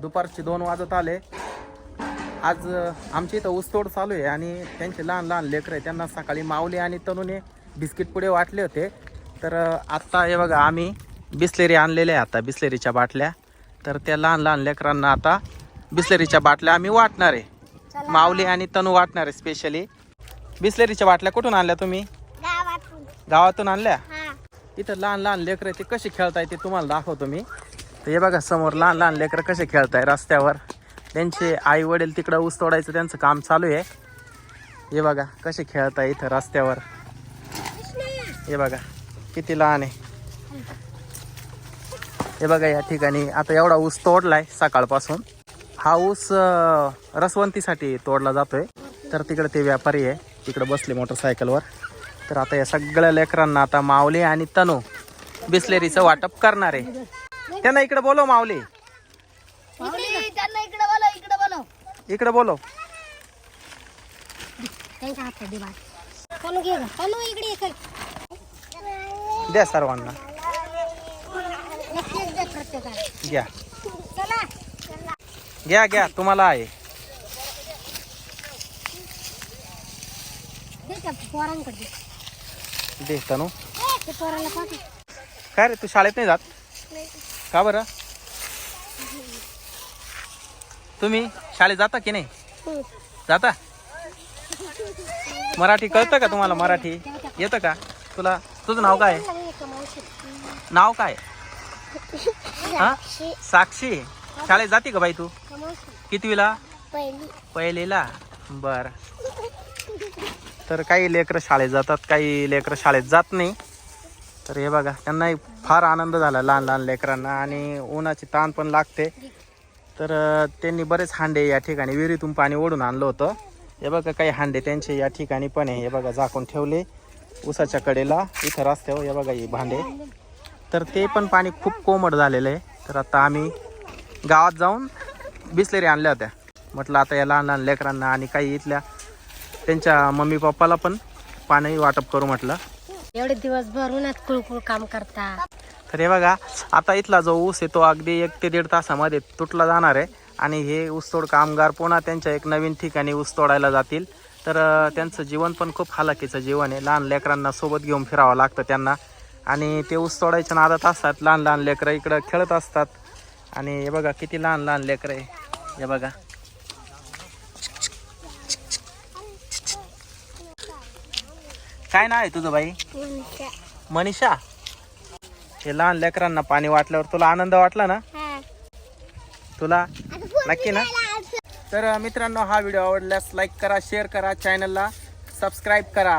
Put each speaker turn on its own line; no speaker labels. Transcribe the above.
दुपारचे दोन वाजत आले. आज अ, आमच्या इथं ऊसतोड चालू आहे आणि त्यांचे लहान लहान लेकरं आहे त्यांना सकाळी माऊली आणि तनुने बिस्किट पुढे वाटले होते. तर आत्ता हे बघा आम्ही बिस्लेरी आणलेले आहे आता बिस्लेरीच्या बाटल्या. तर त्या लहान लहान लेकरांना आता बिस्लेरीच्या बाटल्या आम्ही वाटणार आहे. माऊली आणि तनू वाटणार आहे स्पेशली बिस्लेरीच्या बाटल्या कुठून आणल्या तुम्ही?
गावातून.
आणल्या? इथं लहान लहान लेकरं ते कसे खेळताय ते तुम्हाला दाखवतो मी. तर हे बघा समोर लहान लहान लेकरं कसे खेळत आहे रस्त्यावर. त्यांचे आई वडील तिकडं ऊस तोडायचं त्यांचं काम चालू आहे. हे बघा कसे खेळत आहे इथं रस्त्यावर. हे बघा किती लहान आहे. हे बघा या ठिकाणी आता एवढा ऊस तोडलाय सकाळपासून. हा ऊस रसवंतीसाठी तोडला जातोय. तर तिकडे ते व्यापारी आहे तिकडे बसले मोटरसायकलवर. तर आता या सगळ्या लेकरांना आता माऊली आणि तनू बिस्लेरीचं वाटप करणार आहे. त्यांना इकडे बोलव माऊली.
इकडे त्यांना इकडे बोलव इकडे बोलव.
इकडे बोलव.
त्यांच्या हातात दे बाळ तनु घे गं. तनु इकडे ये चल.
द्या सर्वांना.
नक्कीच दे प्रत्येकाला.
घ्या.
चला.
घ्या घ्या तुम्हाला आहे.
दे त्या पोरांकडे. दे.
दे तनू
ते पोराला पाठव.
काय रे तू शाळेत नाही जात? का बरं? तुम्ही शाळेत जाता की नाही? जाता? मराठी कळतं का तुम्हाला मराठी? येतं का? तुला तुझं नाव काय? आहे? नाव काय? हा? साक्षी. शाळेत जाते का बाई तू? कितवीला? पहिलीला. बर. तर काही लेकरं शाळेत जातात काही लेकरं शाळेत जात नाही. तर हे बघा त्यांनाही फार आनंद झाला लहान लहान लेकरांना आणि उन्हाची ताण पण लागते. तर त्यांनी बरेच हांडे या ठिकाणी विहिरीतून पाणी ओढून आणलं होतं. हे बघा काही हांडे त्यांचे या ठिकाणी पण आहे. हे बघा झाकून ठेवले उसाच्या कडेला इथं रस्त्यावर हे बघा हे भांडे. तर ते पण पाणी खूप कोमट झालेलं आहे. तर आता आम्ही गावात जाऊन बिसलेरी आणल्या होत्या. म्हटलं आता या लहान लहान लेकरांना आणि काही इथल्या त्यांच्या मम्मी पप्पाला पण पाणी वाटप करू म्हटलं.
एवढे दिवस भरूनच कुळकुळ काम करता.
तर हे बघा आता इथला जो ऊस आहे तो अगदी एक ते दीड तासामध्ये तुटला जाणार आहे. आणि हे ऊसतोड कामगार पुन्हा त्यांच्या एक नवीन ठिकाणी ऊस तोडायला जातील. तर त्यांचं जीवन पण खूप हालाकीचं जीवन आहे. लहान लेकरांना सोबत घेऊन फिरावं लागतं त्यांना. आणि ते ऊस तोडायच्या नादात असतात. लहान लहान लेकरं इकडं खेळत असतात. आणि हे बघा किती लहान लहान लेकरं आहे. हे बघा. काय नाव आहे तुझं बाई? मनीषा. हे लहान लेकरांना पाणी वाटल्यावर तुला आनंद वाटला ना? तुला? नक्की ना? तर मित्रांनो हा व्हिडिओ आवडल्यास लाईक करा शेअर करा चॅनलला सबस्क्राईब करा.